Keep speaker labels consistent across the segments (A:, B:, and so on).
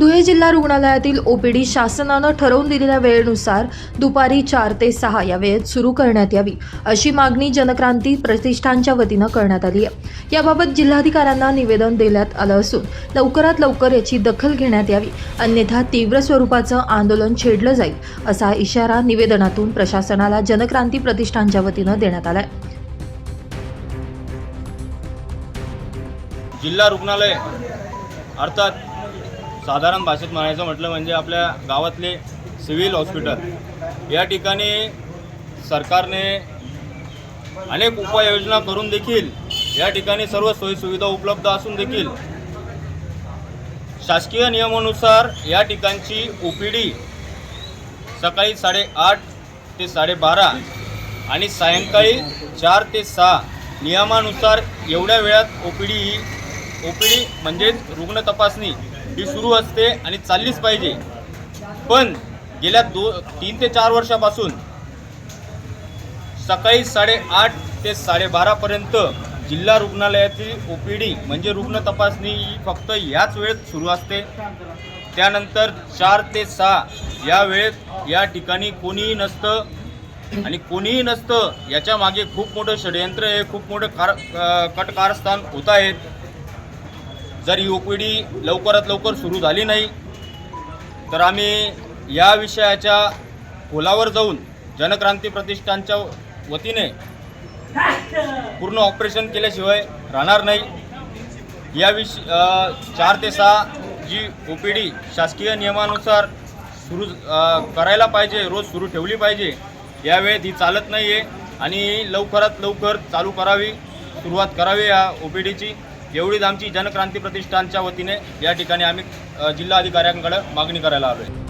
A: धुळे जिल्हा रुग्णालयातील ओपीडी शासनानं ठरवून दिलेल्या वेळेनुसार दुपारी चार ते सहा या वेळेत सुरू करण्यात यावी अशी मागणी जनक्रांती प्रतिष्ठानच्या वतीनं करण्यात आली आहे. याबाबत जिल्हाधिकाऱ्यांना निवेदन देण्यात आलं असून लवकरात लवकर याची दखल घेण्यात यावी अन्यथा तीव्र स्वरूपाचं आंदोलन छेडलं जाईल असा इशारा निवेदनातून प्रशासनाला जनक्रांती प्रतिष्ठानच्या वतीनं देण्यात आलाय.
B: जिल्हा रुग्णालय अर्थात साधारण भाषेत म्हणायचं म्हटलं म्हणजे आपल्या गावातले सिव्हिल हॉस्पिटल. या ठिकाणी सरकारने अनेक उपाययोजना करून देखील या ठिकाणी सर्व सोयीसुविधा उपलब्ध असून देखील शासकीय नियमानुसार या ठिकाणची ओ पी डी सकाळी साडेआठ ते साडेबारा आणि सायंकाळी चार ते सहा नियमानुसार एवढ्या वेळात ओ पी डी ही ओ पी डी म्हणजेच रुग्ण तपासणी ही सुरू असते आणि चाललीच पाहिजे. पण गेल्या दो तीन ते चार वर्षापासून सकाळी साडेआठ ते साडेबारापर्यंत जिल्हा रुग्णालयातील ओ पी डी म्हणजे रुग्ण तपासणी ही फक्त याच वेळेत सुरू असते. त्यानंतर चार ते सहा या वेळेत या ठिकाणी कोणीही नसतं आणि कोणीही नसतं याच्या मागे खूप मोठं षडयंत्र आहे खूप मोठं कार कटकारस्थान होत आहेत. जर ही ओ पी डी लवकरात लवकर सुरू झाली नाही तर आम्ही या विषयाच्या खोलावर जाऊन जनक्रांती प्रतिष्ठानच्या वतीने पूर्ण ऑपरेशन केल्याशिवाय राहणार नाही. या विष चार ते सहा जी ओ पी डी शासकीय नियमानुसार सुरू करायला पाहिजे रोज सुरू ठेवली पाहिजे यावेळेत ही चालत नाही आहे आणि लवकरात लवकर चालू करावी सुरुवात करावी या ओ पी डीची एवढीच आमची जनक्रांती प्रतिष्ठानच्या वतीने या ठिकाणी आम्ही अ, जिल्हाधिकाऱ्यांकडे मागणी करायला आलो आहे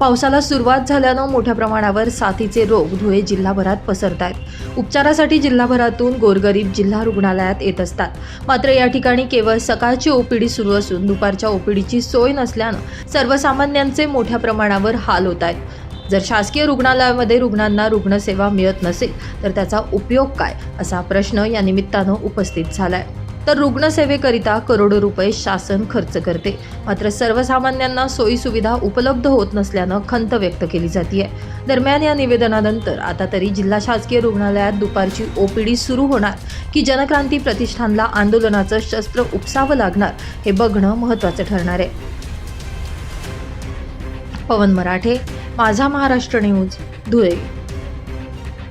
A: पावसाला सुरुवात झाल्यानं मोठ्या प्रमाणावर साथीचे रोग धुळे जिल्हाभरात पसरत आहेत उपचारासाठी जिल्हाभरातून गोरगरीब जिल्हा रुग्णालयात येत असतात. मात्र या ठिकाणी केवळ सकाळची ओपीडी सुरू असून दुपारच्या ओपीडीची सोय नसल्यानं सर्वसामान्यांचे मोठ्या प्रमाणावर हाल होत आहेत. जर शासकीय रुग्णालयामध्ये रुग्णांना रुग्णसेवा मिळत नसेल तर त्याचा उपयोग काय? असा प्रश्न या निमित्तानं उपस्थित झाला आहे तर रुग्णसेवेकरिता करोडो रुपये शासन खर्च करते. मात्र सर्वसामान्यांना सोयीसुविधा उपलब्ध होत नसल्यानं खंत व्यक्त केली जाते दरम्यान या निवेदनानंतर आता तरी जिल्हा शासकीय रुग्णालयात दुपारची ओपीडी सुरू होणार की जनक्रांती प्रतिष्ठानला आंदोलनाचं शस्त्र उपसावं लागणार हे बघणं महत्त्वाचं ठरणार आहे. पवन मराठे माझा महाराष्ट्र न्यूज धुळे.